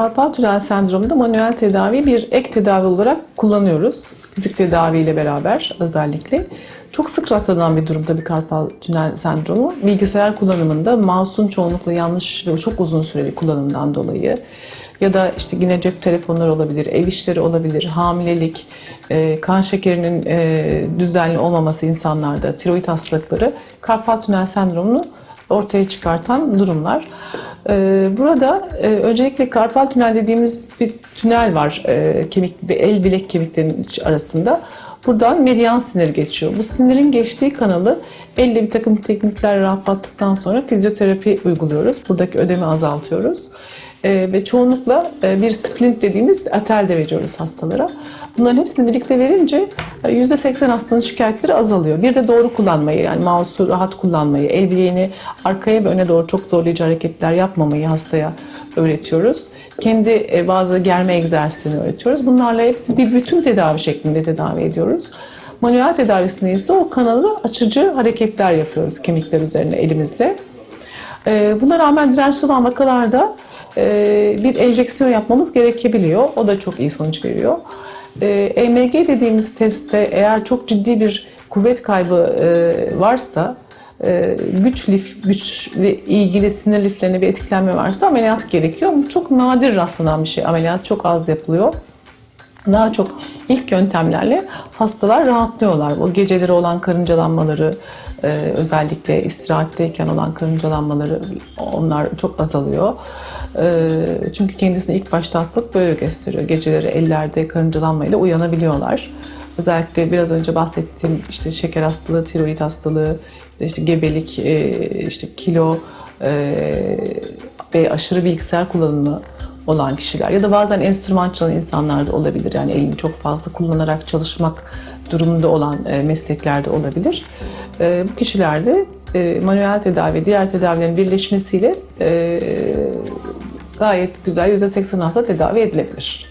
karpal tünel sendromunda manuel tedavi bir ek tedavi olarak kullanıyoruz. Fizik tedaviyle beraber özellikle. Çok sık rastlanan bir durum tabii karpal tünel sendromu. Bilgisayar kullanımında mouse'un çoğunlukla yanlış ve çok uzun süreli kullanımdan dolayı ya da işte yine cep telefonları olabilir, ev işleri olabilir, hamilelik, e, kan şekerinin e, düzenli olmaması insanlarda, tiroid hastalıkları karpal tünel sendromunu ortaya çıkartan durumlar. E, burada e, öncelikle karpal tünel dediğimiz bir tünel var e, kemik ve el bilek kemiklerinin arasında. Buradan medyan sinir geçiyor. Bu sinirin geçtiği kanalı elle bir takım teknikler rahatlattıktan sonra fizyoterapi uyguluyoruz. Buradaki ödemi azaltıyoruz. Ee, ve çoğunlukla e, bir splint dediğimiz atel de veriyoruz hastalara. Bunların hepsini birlikte verince e, %80 hastanın şikayetleri azalıyor. Bir de doğru kullanmayı yani mouse'u rahat kullanmayı, el bileğini arkaya ve öne doğru çok zorlayıcı hareketler yapmamayı hastaya öğretiyoruz. Kendi e, bazı germe egzersizlerini öğretiyoruz. Bunlarla hepsi bir bütün tedavi şeklinde tedavi ediyoruz. Manuel tedavisinde ise o kanalı açıcı hareketler yapıyoruz kemikler üzerine elimizle. Ee, Buna rağmen dirençli olan vakalarda e, bir enjeksiyon yapmamız gerekebiliyor. O da çok iyi sonuç veriyor. Ee, EMG dediğimiz testte eğer çok ciddi bir kuvvet kaybı e, varsa, e, güç lif, güçle ilgili sinir liflerine bir etkilenme varsa ameliyat gerekiyor. Bu çok nadir rastlanan bir şey. Ameliyat çok az yapılıyor. Daha çok ilk yöntemlerle hastalar rahatlıyorlar. O geceleri olan karıncalanmaları, e, özellikle istirahatteyken olan karıncalanmaları onlar çok azalıyor. E, Çünkü kendisini ilk başta hastalık böyle gösteriyor. Geceleri ellerde karıncalanmayla uyanabiliyorlar. Özellikle biraz önce bahsettiğim işte şeker hastalığı, tiroid hastalığı, işte gebelik, e, işte kilo e, ve aşırı bilgisayar kullanımı olan kişiler ya da bazen enstrüman çalan insanlar da olabilir. Yani elini çok fazla kullanarak çalışmak durumunda olan e, mesleklerde olabilir. Bu kişilerde e, manuel tedavi, diğer tedavilerin birleşmesiyle e, gayet güzel %80 hasta tedavi edilebilir.